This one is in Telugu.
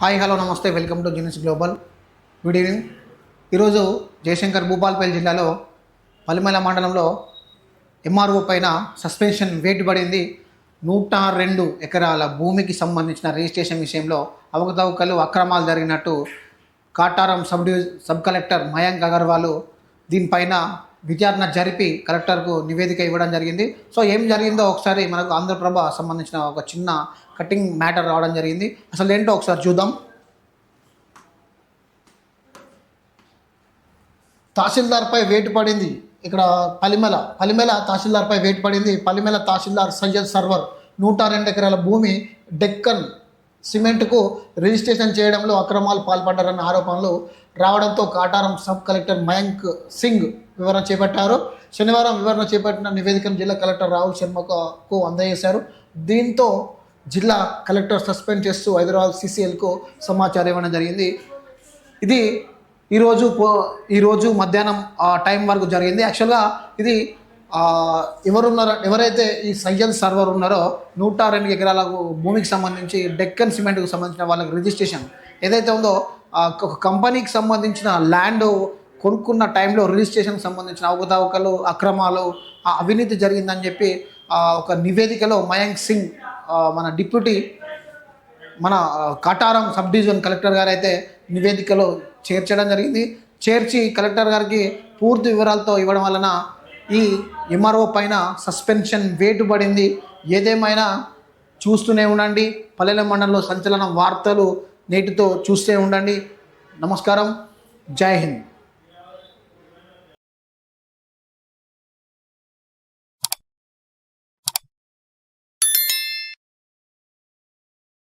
హాయ్ హలో నమస్తే వెల్కమ్ టు జీనిస్ గ్లోబల్. Good evening. ఈరోజు జయశంకర్ భూపాల్పల్లి జిల్లాలో పలిమల మండలంలో ఎంఆర్ఓ పైన సస్పెన్షన్ వేటు పడింది. నూట రెండు ఎకరాల భూమికి సంబంధించిన రిజిస్ట్రేషన్ విషయంలో అవకతవకలు అక్రమాలు జరిగినట్టు Kataram sub division sub collector Mayank Agarwal దీనిపైన విచారణ జరిపి కలెక్టర్కు నివేదిక ఇవ్వడం జరిగింది. సో ఏం జరిగిందో ఒకసారి మనకు ఆంధ్రప్రభ సంబంధించిన ఒక చిన్న కటింగ్ మ్యాటర్ రావడం జరిగింది. అసలు ఏంటో ఒకసారి చూద్దాం. తహసీల్దార్పై వేటు పడింది ఇక్కడ పలిమెల. పలిమెల తహసీల్దార్పై వేటు పడింది. పలిమెల తహసీల్దార్ సయ్యద్ సర్వర్ నూట రెండు ఎకరాల భూమి డెక్కన్ సిమెంట్కు రిజిస్ట్రేషన్ చేయడంలో అక్రమాలు పాల్పడ్డారన్న ఆరోపణలు రావడంతో కాటారం సబ్ కలెక్టర్ మయాంక్ సింగ్ వివరణ చేపట్టారు. శనివారం వివరణ చేపట్టిన నివేదికను జిల్లా కలెక్టర్ రాహుల్ శర్మకు అందజేశారు. దీంతో జిల్లా కలెక్టర్ సస్పెండ్ చేస్తూ హైదరాబాద్ సిసిఎల్కు సమాచారం ఇవ్వడం జరిగింది. ఇది ఈరోజు పో ఈరోజు మధ్యాహ్నం ఆ టైం వరకు జరిగింది. యాక్చువల్గా ఇది ఎవరున్నారో ఎవరైతే ఈ సయ్యద్ సర్వర్ ఉన్నారో నూట రెండు ఎకరాల భూమికి సంబంధించి డెక్కన్ సిమెంట్కి సంబంధించిన వాళ్ళకి రిజిస్ట్రేషన్ ఏదైతే ఉందో ఒక కంపెనీకి సంబంధించిన ల్యాండ్ కొనుక్కున్న టైంలో రిజిస్ట్రేషన్కి సంబంధించిన అవకతవకలు అక్రమాలు అవినీతి జరిగిందని చెప్పి ఒక నివేదికలో మయాంక్ సింగ్ మన డిప్యూటీ మన కటారం సబ్ డివిజన్ కలెక్టర్ గారు అయితే నివేదికలో చేర్చడం జరిగింది. చేర్చి కలెక్టర్ గారికి పూర్తి వివరాలతో ఇవ్వడం వలన ఈ ఎంఆర్ఓ పైన సస్పెన్షన్ వేటు పడింది ఏదేమైనా చూస్తూనే ఉండండి. పల్లెల మండలంలో సంచలన వార్తలు నేటితో చూస్తూనే ఉండండి. నమస్కారం. జై హింద్.